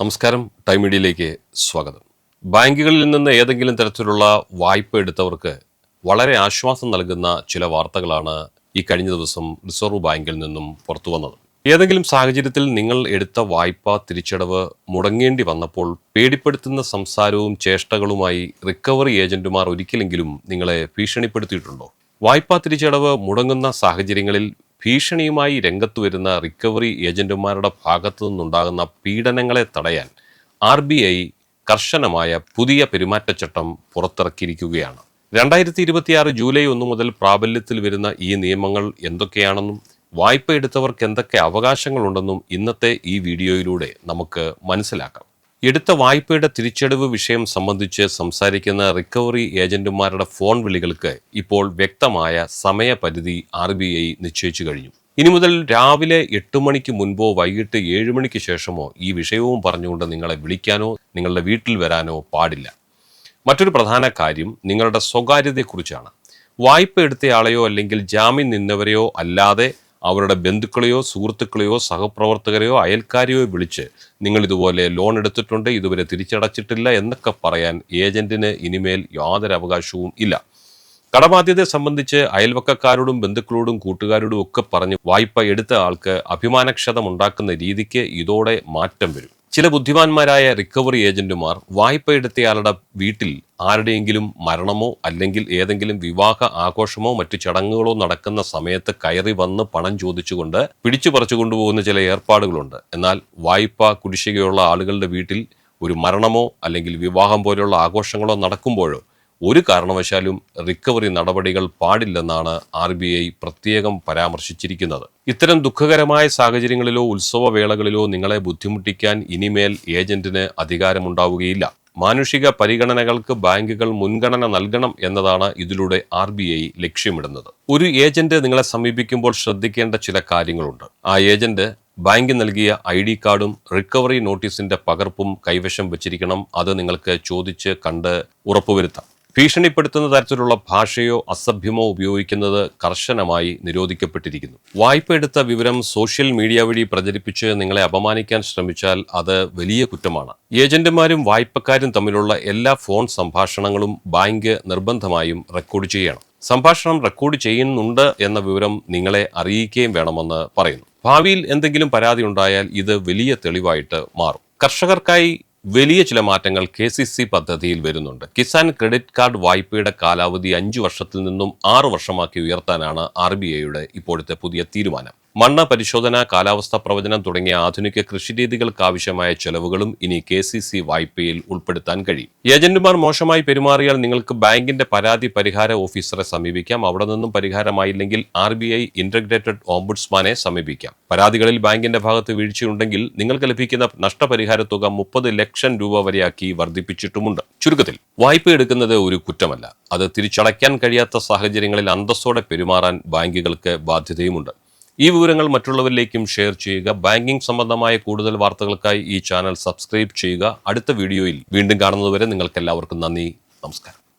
നമസ്കാരം. ടൈം മീഡിയയിലേക്ക് സ്വാഗതം. ബാങ്കുകളിൽ നിന്ന് ഏതെങ്കിലും തരത്തിലുള്ള വായ്പ എടുത്തവർക്ക് വളരെ ആശ്വാസം നൽകുന്ന ചില വാർത്തകളാണ് ഈ കഴിഞ്ഞ ദിവസം റിസർവ് ബാങ്കിൽ നിന്നും പുറത്തു വന്നത്. ഏതെങ്കിലും സാഹചര്യത്തിൽ നിങ്ങൾ എടുത്ത വായ്പ തിരിച്ചടവ് മുടങ്ങേണ്ടി വന്നപ്പോൾ പേടിപ്പെടുത്തുന്ന സംസാരവും ചേഷ്ടകളുമായി റിക്കവറി ഏജന്റുമാർ ഒരിക്കലെങ്കിലും നിങ്ങളെ ഭീഷണിപ്പെടുത്തിയിട്ടുണ്ടോ? വായ്പാ തിരിച്ചടവ് മുടങ്ങുന്ന സാഹചര്യങ്ങളിൽ ഭീഷണിയുമായി രംഗത്തു വരുന്ന റിക്കവറി ഏജന്റുമാരുടെ ഭാഗത്തു നിന്നുണ്ടാകുന്ന പീഡനങ്ങളെ തടയാൻ ആർ ബി ഐ കർശനമായ പുതിയ പെരുമാറ്റച്ചട്ടം പുറത്തിറക്കിയിരിക്കുകയാണ്. രണ്ടായിരത്തി ഇരുപത്തിയാറ് ജൂലൈ ഒന്ന് മുതൽ പ്രാബല്യത്തിൽ വരുന്ന ഈ നിയമങ്ങൾ എന്തൊക്കെയാണെന്നും വായ്പ എടുത്തവർക്ക് എന്തൊക്കെ അവകാശങ്ങളുണ്ടെന്നും ഇന്നത്തെ ഈ വീഡിയോയിലൂടെ നമുക്ക് മനസ്സിലാക്കാം. എടുത്ത വായ്പയുടെ തിരിച്ചടവ് വിഷയം സംബന്ധിച്ച് സംസാരിക്കുന്ന റിക്കവറി ഏജന്റുമാരുടെ ഫോൺ വിളികൾക്ക് ഇപ്പോൾ വ്യക്തമായ സമയപരിധി ആർ ബി ഐ നിശ്ചയിച്ചു കഴിഞ്ഞു. ഇനി മുതൽ രാവിലെ എട്ട് മണിക്ക് മുൻപോ വൈകിട്ട് ഏഴ് മണിക്ക് ശേഷമോ ഈ വിഷയവും പറഞ്ഞുകൊണ്ട് നിങ്ങളെ വിളിക്കാനോ നിങ്ങളുടെ വീട്ടിൽ വരാനോ പാടില്ല. മറ്റൊരു പ്രധാന കാര്യം നിങ്ങളുടെ സ്വകാര്യതയെക്കുറിച്ചാണ്. വായ്പ എടുത്തയാളെയോ അല്ലെങ്കിൽ ജാമ്യം നിന്നവരെയോ അല്ലാതെ അവരുടെ ബന്ധുക്കളെയോ സുഹൃത്തുക്കളെയോ സഹപ്രവർത്തകരെയോ അയൽക്കാരെയോ വിളിച്ച് നിങ്ങൾ ഇതുപോലെ ലോൺ എടുത്തിട്ടുണ്ട് ഇതുവരെ തിരിച്ചടച്ചിട്ടില്ല എന്നൊക്കെ പറയാൻ ഏജന്റിന് ഇനിമേൽ യാതൊരു അവകാശവും ഇല്ല. കടബാധ്യതയെ സംബന്ധിച്ച് അയൽവക്കക്കാരോടും ബന്ധുക്കളോടും കൂട്ടുകാരോടും ഒക്കെ പറഞ്ഞ് വായ്പ എടുത്ത ആൾക്ക് അഭിമാനക്ഷതം ഉണ്ടാക്കുന്ന രീതിക്ക് ഇതോടെ മാറ്റം വരും. ചില ബുദ്ധിമാന്മാരായ റിക്കവറി ഏജന്റുമാർ വായ്പ എടുത്തയാളുടെ വീട്ടിൽ ആരുടെയെങ്കിലും മരണമോ അല്ലെങ്കിൽ ഏതെങ്കിലും വിവാഹ ആഘോഷമോ മറ്റു ചടങ്ങുകളോ നടക്കുന്ന സമയത്ത് കയറി വന്ന് പണം ചോദിച്ചുകൊണ്ട് പിടിച്ചു പറിച്ചു കൊണ്ടുപോകുന്ന ചില ഏർപ്പാടുകളുണ്ട്. എന്നാൽ വായ്പ കുടിശ്ശികയുള്ള ആളുകളുടെ വീട്ടിൽ ഒരു മരണമോ അല്ലെങ്കിൽ വിവാഹം പോലെയുള്ള ആഘോഷങ്ങളോ നടക്കുമ്പോഴോ ഒരു കാരണവശാലും റിക്കവറി നടപടികൾ പാടില്ലെന്നാണ് ആർ ബി ഐ പ്രത്യേകം പരാമർശിച്ചിരിക്കുന്നത്. ഇത്തരം ദുഃഖകരമായ സാഹചര്യങ്ങളിലോ ഉത്സവവേളകളിലോ നിങ്ങളെ ബുദ്ധിമുട്ടിക്കാൻ ഇനിമേൽ ഏജന്റിന് അധികാരമുണ്ടാവുകയില്ല. മാനുഷിക പരിഗണനകൾക്ക് ബാങ്കുകൾ മുൻഗണന നൽകണം എന്നതാണ് ഇതിലൂടെ ആർ ബി ഐ ലക്ഷ്യമിടുന്നത്. ഒരു ഏജന്റ് നിങ്ങളെ സമീപിക്കുമ്പോൾ ശ്രദ്ധിക്കേണ്ട ചില കാര്യങ്ങളുണ്ട്. ആ ഏജന്റ് ബാങ്ക് നൽകിയ ഐ ഡി കാർഡും റിക്കവറി നോട്ടീസിന്റെ പകർപ്പും കൈവശം വെച്ചിരിക്കണം. അത് നിങ്ങൾക്ക് ചോദിച്ച് കണ്ട് ഉറപ്പുവരുത്താം. ഭീഷണിപ്പെടുത്തുന്ന തരത്തിലുള്ള ഭാഷയോ അസഭ്യമോ ഉപയോഗിക്കുന്നത് കർശനമായി നിരോധിക്കപ്പെട്ടിരിക്കുന്നു. വായ്പ എടുത്ത വിവരം സോഷ്യൽ മീഡിയ വഴി പ്രചരിപ്പിച്ച് നിങ്ങളെ അപമാനിക്കാൻ ശ്രമിച്ചാൽ അത് വലിയ കുറ്റമാണ്. ഏജന്റുമാരും വായ്പക്കാരും തമ്മിലുള്ള എല്ലാ ഫോൺ സംഭാഷണങ്ങളും ബാങ്ക് നിർബന്ധമായും റെക്കോർഡ് ചെയ്യണം. സംഭാഷണം റെക്കോർഡ് ചെയ്യുന്നുണ്ട് എന്ന വിവരം നിങ്ങളെ അറിയിക്കുകയും വേണമെന്ന് പറയുന്നു. ഭാവിയിൽ എന്തെങ്കിലും പരാതി ഉണ്ടായാൽ ഇത് വലിയ തെളിവായിട്ട് മാറും. കർഷകർക്കായി വലിയ ചില മാറ്റങ്ങൾ കെ സി സി പദ്ധതിയിൽ വരുന്നുണ്ട്. കിസാൻ ക്രെഡിറ്റ് കാർഡ് വായ്പയുടെ കാലാവധി അഞ്ചു വർഷത്തിൽ നിന്നും ആറു വർഷമാക്കി ഉയർത്താനാണ് ആർ ബി ഐയുടെ ഇപ്പോഴത്തെ പുതിയ തീരുമാനം. മണ്ണ് പരിശോധന കാലാവസ്ഥാ പ്രവചനം തുടങ്ങിയ ആധുനിക കൃഷിരീതികൾക്ക് ആവശ്യമായ ചെലവുകളും ഇനി കെ സി സി വായ്പയിൽ ഉൾപ്പെടുത്താൻ കഴിയും. ഏജന്റുമാർ മോശമായി പെരുമാറിയാൽ നിങ്ങൾക്ക് ബാങ്കിന്റെ പരാതി പരിഹാര ഓഫീസറെ സമീപിക്കാം. അവിടെ നിന്നും പരിഹാരമായില്ലെങ്കിൽ ആർ ബി ഐ ഇന്റഗ്രേറ്റഡ് ഓംബുഡ്സ്മാനെ സമീപിക്കാം. പരാതികളിൽ ബാങ്കിന്റെ ഭാഗത്ത് വീഴ്ചയുണ്ടെങ്കിൽ നിങ്ങൾക്ക് ലഭിക്കുന്ന നഷ്ടപരിഹാര തുക മുപ്പത് ലക്ഷം രൂപ വരെയാക്കി വർദ്ധിപ്പിച്ചിട്ടുമുണ്ട്. ചുരുക്കത്തിൽ വായ്പ എടുക്കുന്നത് ഒരു കുറ്റമല്ല. അത് തിരിച്ചടയ്ക്കാൻ കഴിയാത്ത സാഹചര്യങ്ങളിൽ അന്തസ്സോടെ പെരുമാറാൻ ബാങ്കുകൾക്ക് ബാധ്യതയുമുണ്ട്. ഈ വിവരങ്ങൾ മറ്റുള്ളവരിലേക്കും ഷെയർ ചെയ്യുക. ബാങ്കിംഗ് സംബന്ധമായ കൂടുതൽ വാർത്തകൾക്കായി ഈ ചാനൽ സബ്സ്ക്രൈബ് ചെയ്യുക. അടുത്ത വീഡിയോയിൽ വീണ്ടും കാണുന്നതുവരെ നിങ്ങൾക്ക് എല്ലാവർക്കും നന്ദി. നമസ്കാരം.